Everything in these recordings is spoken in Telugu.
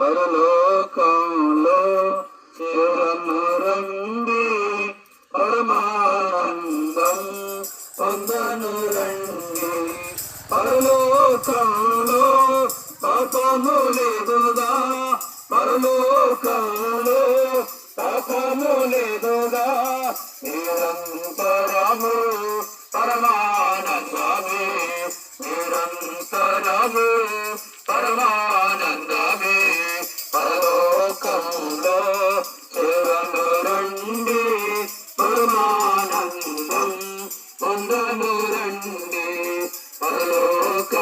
పరలోకంలో చివరను రండి. పరమానందం పొందను రండి. పరలోకంలో పాపము లేదుగా. పరలోకంలో పాపము లేదుగా. నిరంతరము పరమానందమే నిరంతరము పరమా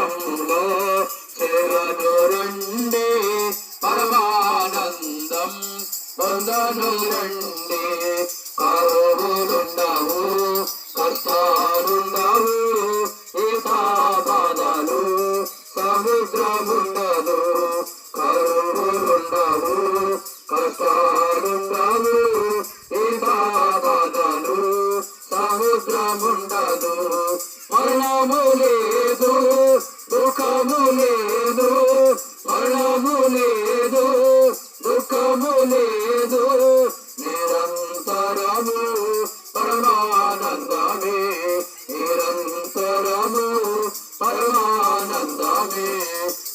పరలోకంలో చివరను రండి పరమానందం పొందను రండి. కరువులుండవు కష్టాలుండవు ఈ బాధలు సముద్రముండదు. కరువులుండవు కష్టాలుండవు ఈ బాధలు సముద్రముండదు.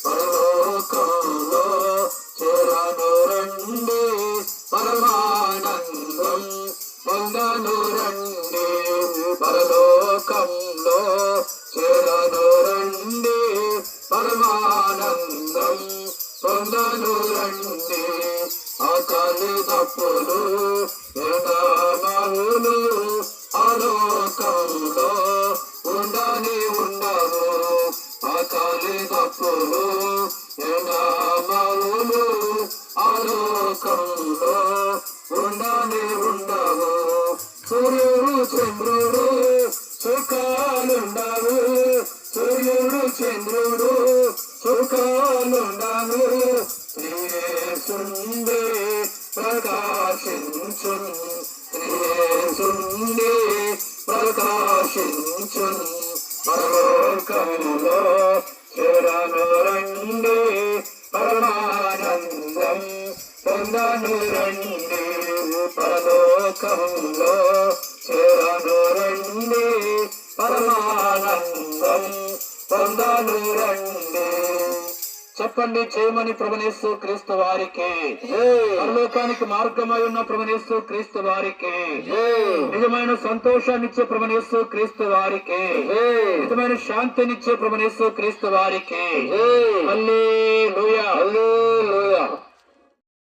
పరలోకంలో చేరను రండి పరమానందం పొందను రండి పరలోకంలో చేరను రండి పరమానందం పొందను రండి ఆకలి తప్పులు సుఖాలుండవు సూర్యుడు చంద్రుడు సుఖాలుండవు శ్రీసుందే ప్రకాశించు శ్రీసుందే ప్రకాశించు పరలోకములో చిరను రండి పరమానందం పొందను రండి పరలోకములో చెప్పండి చేయమని ప్రభునేస్తూ క్రీస్తు వారికి. పరలోకానికి మార్గమై ఉన్న ప్రభునేస్తూ క్రీస్తు వారికి. నిజమైన సంతోషాన్నిచ్చే ప్రభునేస్తూ క్రీస్తు వారికి. నిజమైన శాంతినిచ్చే ప్రభునేస్తూ క్రీస్తు వారికి.